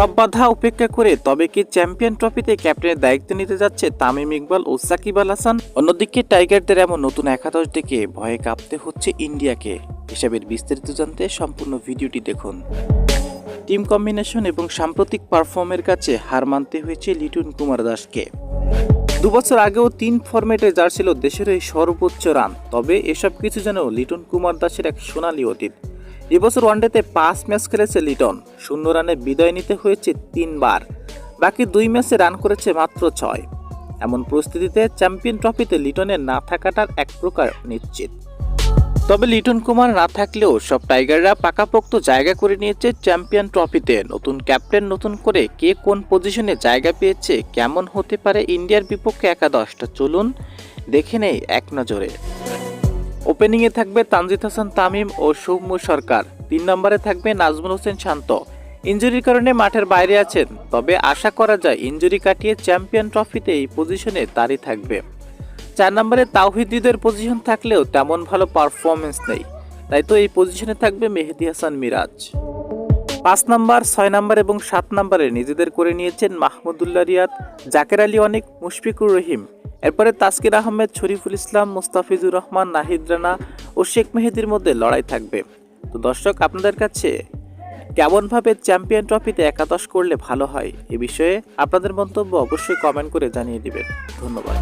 সব বাধা উপেক্ষা করে তবে কি চ্যাম্পিয়ন ট্রফিতে ক্যাপ্টেনের দায়িত্ব নিতে যাচ্ছে তামিম ইকবাল ও সাকিব আল হাসান? অন্যদিকে টাইগারদের এমন নতুন একাদশ ডেকে ভয়ে কাঁপতে হচ্ছে ইন্ডিয়াকে। এসবের বিস্তারিত জানতে সম্পূর্ণ ভিডিওটি দেখুন। টিম কম্বিনেশন এবং সাম্প্রতিক পারফর্মের কাছে হার মানতে হয়েছে লিটন কুমার দাসকে। দুবছর আগেও তিন ফরম্যাটে যার ছিল দেশের এই সর্বোচ্চ রান। তবে এসব কিছু যেন লিটন কুমার দাসের এক সোনালী অতীত। এবছর ওয়ানডেতে পাঁচ ম্যাচ খেলেছে লিটন। শূন্য রানে বিদায় নিতে হয়েছে তিনবার। বাকি দুই ম্যাচে রান করেছে মাত্র ছয়। এমন পরিস্থিতিতে চ্যাম্পিয়ন ট্রফিতে লিটনের না থাকাটার এক প্রকার নিশ্চিত তবে লিটন কুমার না থাকলেও সব টাইগাররা পাকাপোক্ত জায়গা করে নিয়েছে চ্যাম্পিয়ন ট্রফিতে। নতুন ক্যাপ্টেন নতুন করে কে কোন পজিশনে জায়গা পেয়েছে, কেমন হতে পারে ইন্ডিয়ার বিপক্ষে একাদশটা চলুন। দেখে নেই এক নজরে। ওপেনিংয়ে থাকবে তানজিদ হাসান, তামিম ও সৌম্য সরকার। তিন নম্বরে থাকবে নাজমুল হোসেন শান্ত। ইঞ্জুরির কারণে মাঠের বাইরে আছেন, তবে আশা করা যায় ইঞ্জুরি কাটিয়ে চ্যাম্পিয়ন ট্রফিতে এই পজিশনে তারই থাকবে। চার নম্বরে তাওহিদিদের পজিশন থাকলেও তেমন ভালো পারফরমেন্স নেই। তাই তো এই পজিশনে থাকবে মেহেদি হাসান মিরাজ। পাঁচ নাম্বার, ছয় নাম্বার এবং সাত নাম্বারে নিজেদের করে নিয়েছেন মাহমুদুল্লাহ রিয়াদ, জাকের আলী অনেক, মুশফিকুর রহিম। এরপরে তাসকির আহমেদ, শরীফুল ইসলাম, মুস্তাফিজুর রহমান, নাহিদ রানা ও শেখ মেহেদির মধ্যে লড়াই থাকবে। তো দর্শক, আপনাদের কাছে কেমনভাবে চ্যাম্পিয়ন ট্রফিতে একাদশ করলে ভালো হয় এ বিষয়ে আপনাদের মন্তব্য অবশ্যই কমেন্ট করে জানিয়ে দিবেন। ধন্যবাদ।